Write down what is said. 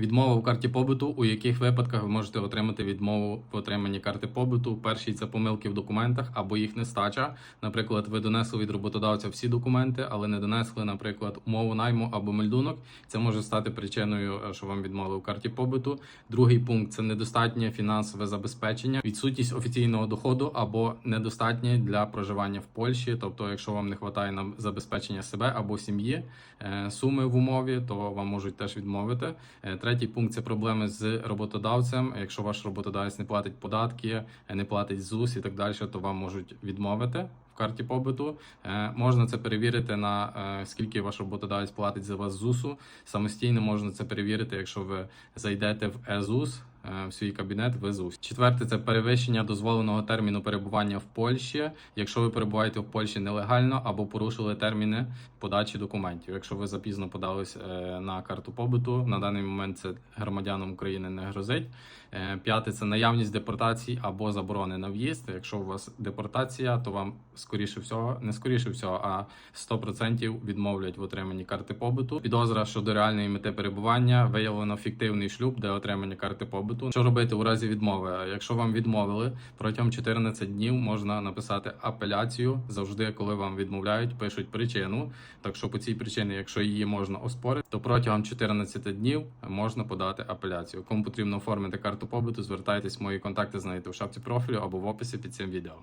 Відмова в карті побуту. У яких випадках ви можете отримати відмову в отриманні карти побуту? Перший це помилки в документах або їх нестача. Наприклад, ви донесли від роботодавця всі документи, але не донесли, наприклад, умову найму або мельдунок. Це може стати причиною, е, що вам відмовили в карті побуту. Другий пункт це недостатнє фінансове забезпечення, відсутність офіційного доходу або недостатнє для проживання в Польщі. Тобто, якщо вам не вистачає на забезпечення себе або сім'ї, е, суми в умові, то вам можуть теж відмовити. Третій пункт це проблеми з роботодавцем. Якщо ваш роботодавець не платить податки, е, не платить ЗУС і так далі, то вам можуть відмовити. В карті побуту Е, можна це перевірити на е, скільки ваш роботодавець платить за вас ЗУСу. Самостійно можна це перевірити, якщо ви зайдете в ЕЗУС в свій кабінет в ЕЗУС. Четверте це перевищення дозволеного терміну перебування в Польщі. Якщо ви перебуваєте в Польщі нелегально або порушили терміни подачі документів. Якщо ви запізно подались е, на карту побуту, на даний момент це громадянам України не грозить. Е, П'яте це наявність депортацій або заборони на в'їзд. Якщо у вас депортація, то вам скоріше всього, не скоріше всього, а 100% відмовлять в отриманні карти побуту. Підозра щодо реальної мети перебування виявлено фіктивний шлюб, де отримання карти побуту. Що робити у разі відмови? Якщо вам відмовили протягом 14 днів можна написати апеляцію. Завжди, коли вам відмовляють, пишуть причину. Так що по цій причині, якщо її можна оспорити, то протягом 14 днів можна подати апеляцію. Кому потрібно оформити карту побуту, звертайтесь, мої контакти знайдете в шапці профілю або в описі під цим відео.